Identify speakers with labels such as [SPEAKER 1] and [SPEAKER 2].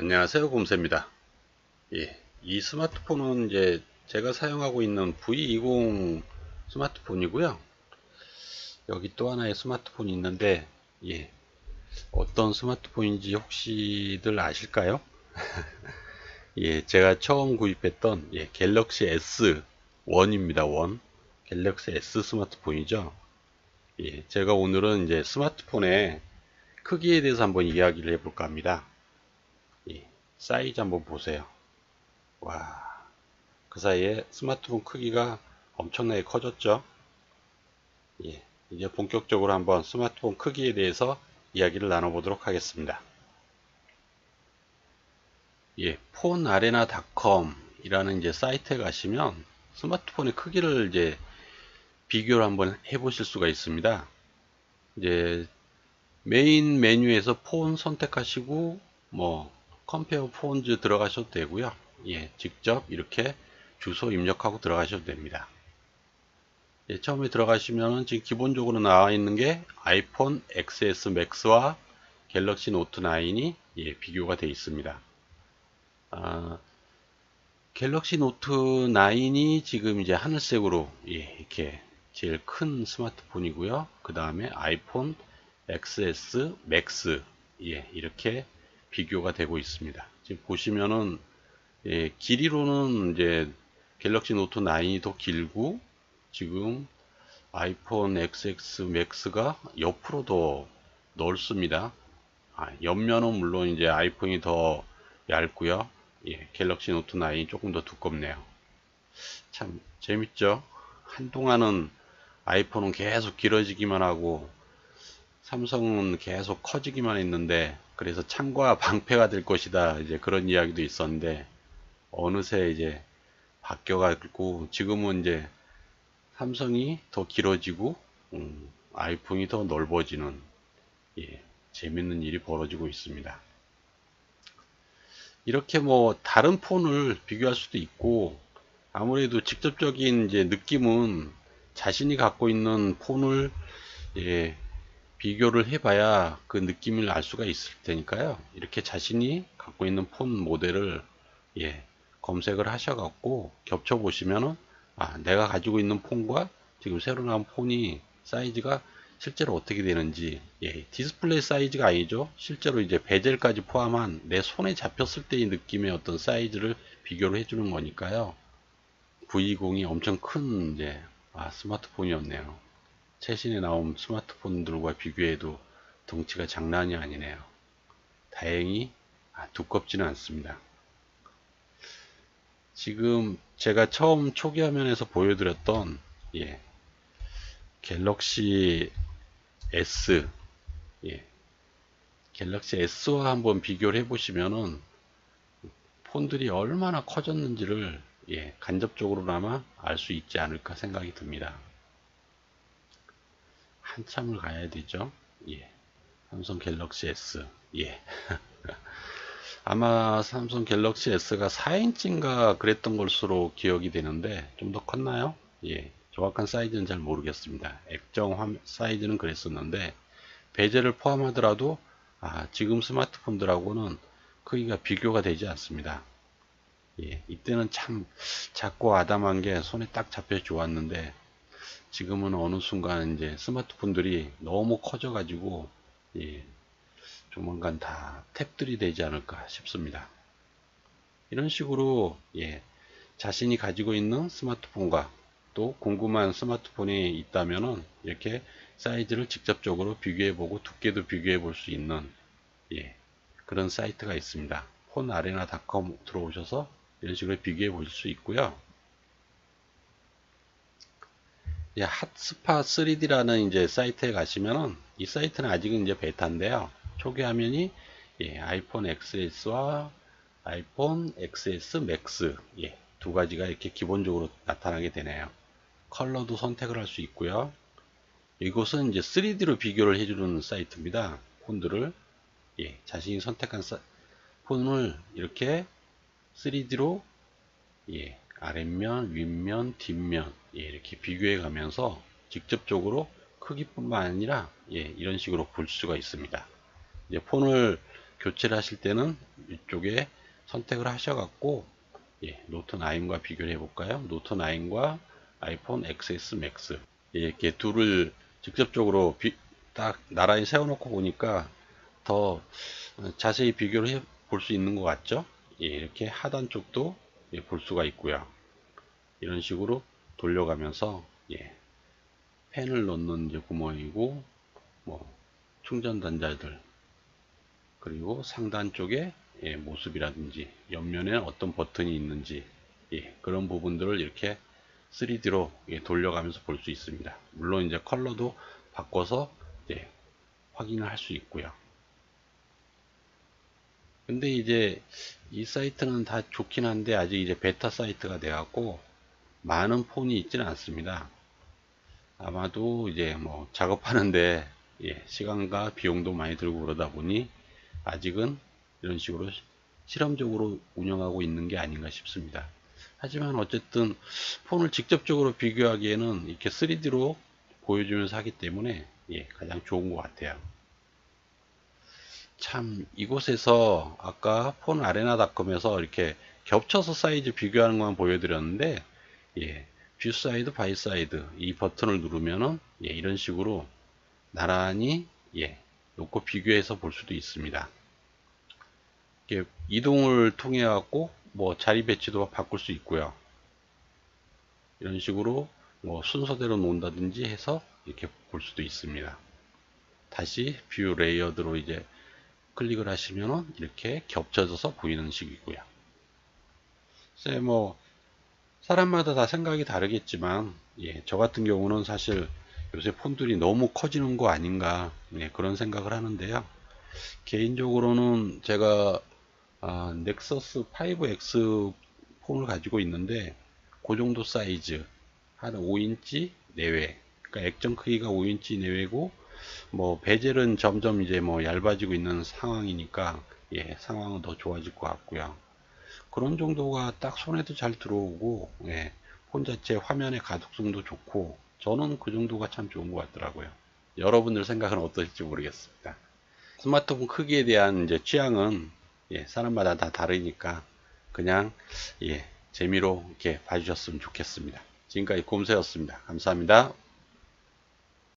[SPEAKER 1] 안녕하세요 곰새입니다 예, 이 스마트폰은 이제 제가 사용하고 있는 V20 스마트폰이고요 여기 또 하나의 스마트폰이 있는데 예, 어떤 스마트폰인지 혹시들 아실까요? 예, 제가 처음 구입했던 예, 갤럭시 S1입니다. 1. 갤럭시 S 스마트폰이죠. 예, 제가 오늘은 이제 스마트폰의 크기에 대해서 한번 이야기를 해볼까 합니다. 사이즈 한번 보세요. 와, 그 사이에 스마트폰 크기가 엄청나게 커졌죠. 예, 이제 본격적으로 한번 스마트폰 크기에 대해서 이야기를 나눠보도록 하겠습니다. 예, 폰아레나닷컴 이라는 이제 사이트에 가시면 스마트폰의 크기를 이제 비교를 한번 해보실 수가 있습니다. 이제 메인 메뉴에서 폰 선택하시고 뭐 컴페어 폰즈 들어가셔도 되고요. 예, 직접 이렇게 주소 입력하고 들어가셔도 됩니다. 예, 처음에 들어가시면은 지금 기본적으로 나와 있는 게 아이폰 XS 맥스와 갤럭시 노트 9이 예, 비교가 되어 있습니다. 아, 갤럭시 노트 9이 지금 이제 하늘색으로 예, 이렇게 제일 큰 스마트폰이고요. 그 다음에 아이폰 XS 맥스 예, 이렇게 비교가 되고 있습니다. 지금 보시면은 예, 길이로는 이제 갤럭시 노트 9이 더 길고 지금 아이폰 XX 맥스가 옆으로 더 넓습니다. 아, 옆면은 물론 이제 아이폰이 더 얇고요. 예, 갤럭시 노트 9이 조금 더 두껍네요. 참 재밌죠? 한동안은 아이폰은 계속 길어지기만 하고 삼성은 계속 커지기만 했는데 그래서 창과 방패가 될 것이다. 이제 그런 이야기도 있었는데 어느새 이제 바뀌어가지고 지금은 이제 삼성이 더 길어지고 음, 아이폰이 더 넓어지는 예, 재밌는 일이 벌어지고 있습니다. 이렇게 뭐 다른 폰을 비교할 수도 있고 아무래도 직접적인 이제 느낌은 자신이 갖고 있는 폰을 예, 비교를 해봐야 그 느낌을 알 수가 있을 테니까요. 이렇게 자신이 갖고 있는 폰 모델을 예, 검색을 하셔갖고 겹쳐 보시면은 아, 내가 가지고 있는 폰과 지금 새로 나온 폰이 사이즈가 실제로 어떻게 되는지 예, 디스플레이 사이즈가 아니죠. 실제로 이제 베젤까지 포함한 내 손에 잡혔을 때의 느낌의 어떤 사이즈를 비교를 해주는 거니까요. V20이 엄청 큰 이제 아, 스마트폰이었네요. 최신에 나온 스마트폰들과 비교해도 덩치가 장난이 아니네요. 다행히 아, 두껍지는 않습니다. 지금 제가 처음 초기 화면에서 보여드렸던 예, 갤럭시 S 예, 갤럭시 S와 한번 비교를 해보시면은 폰들이 얼마나 커졌는지를 예, 간접적으로나마 알 수 있지 않을까 생각이 듭니다. 한참을 가야 되죠. 예. 삼성 갤럭시 S. 예. 아마 삼성 갤럭시 S가 4인치인가 그랬던 것으로 기억이 되는데 좀 더 컸나요? 예. 정확한 사이즈는 잘 모르겠습니다. 액정 사이즈는 그랬었는데 베젤을 포함하더라도 아, 지금 스마트폰들하고는 크기가 비교가 되지 않습니다. 예, 이때는 참 작고 아담한 게 손에 딱 잡혀 좋았는데 지금은 어느 순간 이제 스마트폰들이 너무 커져 가지고 예, 조만간 다 탭들이 되지 않을까 싶습니다. 이런 식으로 예, 자신이 가지고 있는 스마트폰과 또 궁금한 스마트폰이 있다면은 이렇게 사이즈를 직접적으로 비교해 보고 두께도 비교해 볼 수 있는 예, 그런 사이트가 있습니다. 폰아레나닷컴 들어오셔서 이런 식으로 비교해 보실 수 있고요. 예, 핫스파 3D라는 이제 사이트에 가시면은 이 사이트는 아직은 이제 베타인데요. 초기 화면이 예, 아이폰 XS와 아이폰 XS 맥스 예, 두 가지가 이렇게 기본적으로 나타나게 되네요. 컬러도 선택을 할 수 있고요. 이곳은 이제 3D로 비교를 해주는 사이트입니다. 폰들을 예, 자신이 선택한 사, 폰을 이렇게 3D로 예, 아랫면, 윗면, 뒷면 예, 이렇게 비교해 가면서 직접적으로 크기뿐만 아니라 예, 이런 식으로 볼 수가 있습니다. 이제 폰을 교체를 하실 때는 이쪽에 선택을 하셔갖고 예, 노트 9과 비교를 해볼까요? 노트 9과 아이폰 XS Max 예, 이렇게 둘을 직접적으로 비, 딱 나란히 세워놓고 보니까 더 자세히 비교를 볼수 있는 것 같죠? 예, 이렇게 하단 쪽도 예, 볼 수가 있고요. 이런 식으로 돌려가면서 예, 펜을 넣는 이제 구멍이고 뭐 충전 단자들 그리고 상단 쪽에 예, 모습이라든지 옆면에 어떤 버튼이 있는지 예, 그런 부분들을 이렇게 3D로 예, 돌려가면서 볼 수 있습니다. 물론 이제 컬러도 바꿔서 예, 확인을 할 수 있고요. 근데 이제 이 사이트는 다 좋긴 한데 아직 이제 베타 사이트가 돼갖고 많은 폰이 있지는 않습니다. 아마도 이제 뭐 작업하는데 예, 시간과 비용도 많이 들고 그러다 보니 아직은 이런 식으로 실험적으로 운영하고 있는 게 아닌가 싶습니다. 하지만 어쨌든 폰을 직접적으로 비교하기에는 이렇게 3D로 보여주면서 하기 때문에 예, 가장 좋은 것 같아요. 참 이곳에서 아까 폰 아레나닷컴에서 이렇게 겹쳐서 사이즈 비교하는 것만 보여드렸는데 예, 뷰 사이드 바이 사이드 이 버튼을 누르면은 예, 이런 식으로 나란히 예, 놓고 비교해서 볼 수도 있습니다. 이동을 통해 갖고 뭐 자리 배치도 바꿀 수 있고요. 이런 식으로 뭐 순서대로 놓는다든지 해서 이렇게 볼 수도 있습니다. 다시 뷰 레이어드로 이제 클릭을 하시면 이렇게 겹쳐져서 보이는 식이고요. 글쎄 뭐 사람마다 다 생각이 다르겠지만 예, 저 같은 경우는 사실 요새 폰들이 너무 커지는 거 아닌가 예, 그런 생각을 하는데요. 개인적으로는 제가 아, 넥서스 5X 폰을 가지고 있는데 그 정도 사이즈 한 5인치 내외 그러니까 액정 크기가 5인치 내외고 뭐 베젤은 점점 이제 뭐 얇아지고 있는 상황이니까 예 상황은 더 좋아질 것 같고요 그런 정도가 딱 손에도 잘 들어오고 예, 폰 자체 화면의 가독성도 좋고 저는 그 정도가 참 좋은 것 같더라고요 여러분들 생각은 어떠실지 모르겠습니다 스마트폰 크기에 대한 이제 취향은 예, 사람마다 다 다르니까 그냥 예, 재미로 이렇게 봐주셨으면 좋겠습니다. 지금까지 곰새였습니다. 감사합니다.